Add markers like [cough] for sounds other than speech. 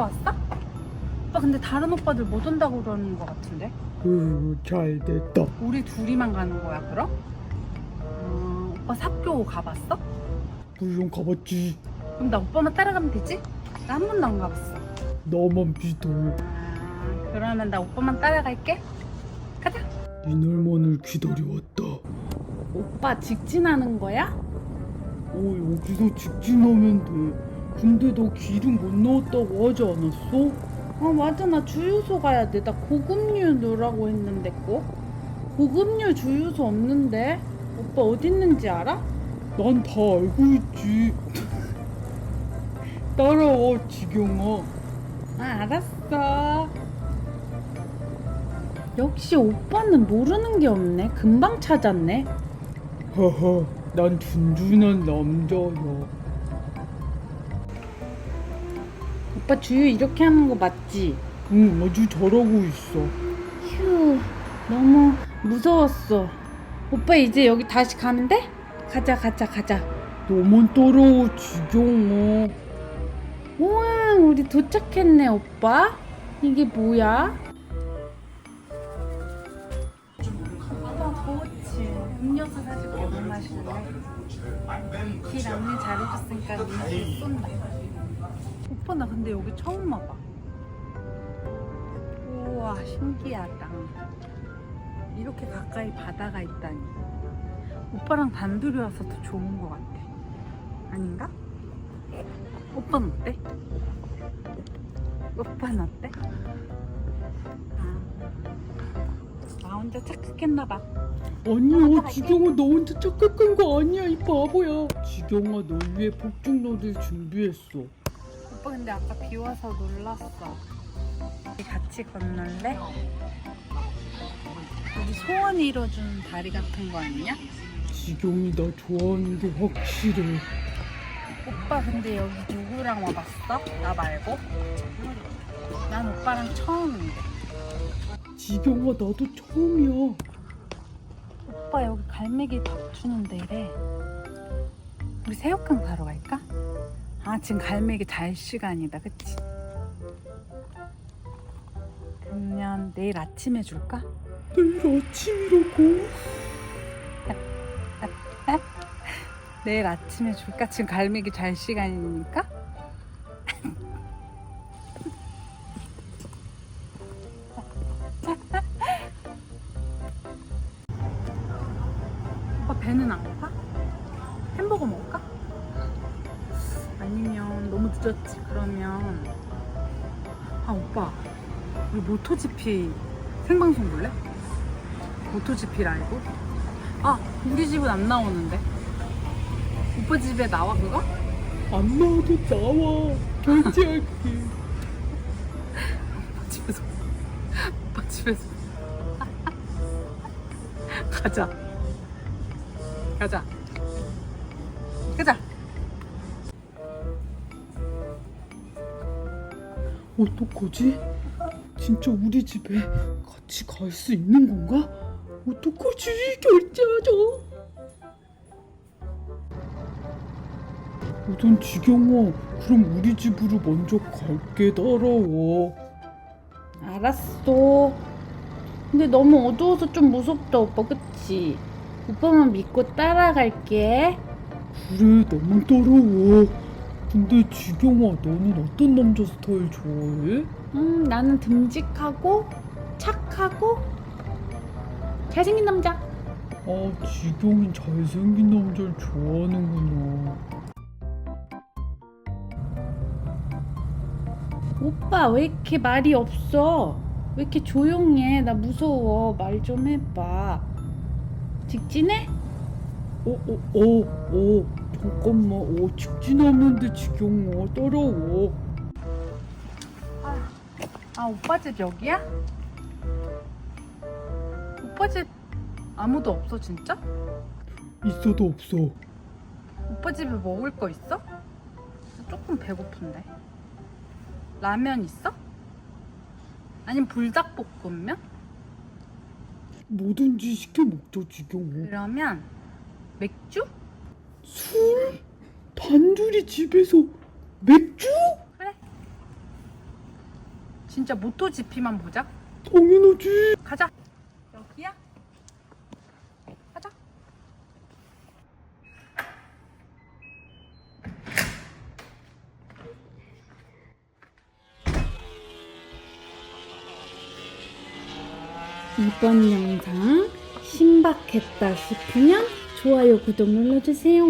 오빠 왔어? 오빠 근데 다른 오빠들 못 온다고 그러는 거 같은데? 으, 잘 됐다. 우리 둘이만 가는 거야 그럼? 어, 오빠 삽교 가봤어? 물론 가봤지. 그럼 나 오빠만 따라가면 되지? 나 한 번도 안 가봤어 나만 믿어. 아, 그러면 나 오빠만 따라갈게 가자 이날만을 기다려왔다. 오빠 직진하는 거야? 어, 여기서 직진하면 돼. 근데 너 기름 못 넣었다고 하지 않았어? 어 맞아 나 주유소 가야 돼 나 고급류 넣으라고 했는데 꼭 고급류 주유소 없는데 오빠 어디 있는지 알아? 난 다 알고 있지. [laughs] 따라와, 지경아. 아 알았어 역시 오빠는 모르는 게 없네 금방 찾았네 하하, 난 든든한 남자야. 오빠 주유 이렇게 하는 거 맞지? 응, 아주 잘하고 있어. 휴 너무 무서웠어 오빠 이제 여기 다시 가면 돼? 가자 가자 가자 너만 따라와, 지경아. 우와 우리 도착했네 오빠 이게 뭐야? 오빠 고치 음료수 사줄게 뭐 마실래? 길 안내 잘해줬으니까 음료수 쏜다 오빠 나 근데 여기 처음 와봐 우와 신기하다 이렇게 가까이 바다가 있다니 오빠랑 단둘이 와서 더 좋은 것 같아 아닌가? 오빠는 어때? 오빠는 어때? 아, 나 혼자 착각했나봐. 아니야, 지경아, 너 혼자 착각한 거 아니야, 이 바보야. 지경아, 널 위해 폭죽놀이를 준비했어. 오빠 근데 아까 비 와서 놀랐어. 같이 건널래? 우리 소원이 이뤄주는 다리 같은 거 아니냐? 지경이 나 좋아하는 게 확실해. 오빠 근데 여기 누구랑 와봤어? 나 말고? 난 오빠랑 처음인데. 지경아, 나도 처음이야. 오빠 여기 갈매기 밥 주는 데래. 우리 새우깡 사러 갈까? 아 지금 갈매기 잘 시간이다, 그치? 그러면 내일 아침에 줄까? 내일 아침이라고? [laughs] 내일 아침에 줄까? 지금 갈매기 잘 시간이니까? [laughs] 오빠 배는 안 고파? 햄버거 먹을까? 아니면 너무 늦었지 그러면 아 오빠 우리 모토GP 생방송 볼래? 모토GP 라이브? 아 우리 집은 안 나오는데 오빠 집에 나와 그거? 안 나와도 나와. 결제할게. [laughs] 오빠 집에서 오빠 집에서 [laughs] 가자 가자 가자 어떡하지? 진짜 우리 집에 같이 갈 수 있는 건가? 어떡하지? 결제하자. 우선 지경아, 그럼 우리 집으로 먼저 갈게. 따라와. 알았어 근데 너무 어두워서 좀 무섭다 오빠 그치? 오빠만 믿고 따라갈게 그래, 나만 따라와. 근데 지경아, 너는 어떤 남자 스타일 좋아해? 음 나는 듬직하고 착하고 잘생긴 남자 아, 지경이 잘생긴 남자를 좋아하는구나. 오빠 왜 이렇게 말이 없어? 왜 이렇게 조용해? 나 무서워. 말 좀 해봐. 직진해? 어, 어, 어, 어, 잠깐만, 어, 직진하는데 지경아, 따라와. 아 오빠 집 여기야? 오빠 집 아무도 없어 진짜? 있어도 없어. 오빠 집에 먹을 거 있어? 조금 배고픈데. 라면 있어? 아니면 불닭볶음면? 뭐든지 시켜 먹자, 지경아. 그러면 맥주? 술? 집에서 맥주? 그래. 진짜 모토GP만 보자. 당연하지. 가자. 여기야? 가자. 이번 영상 신박했다 싶으면 좋아요, 구독 눌러주세요.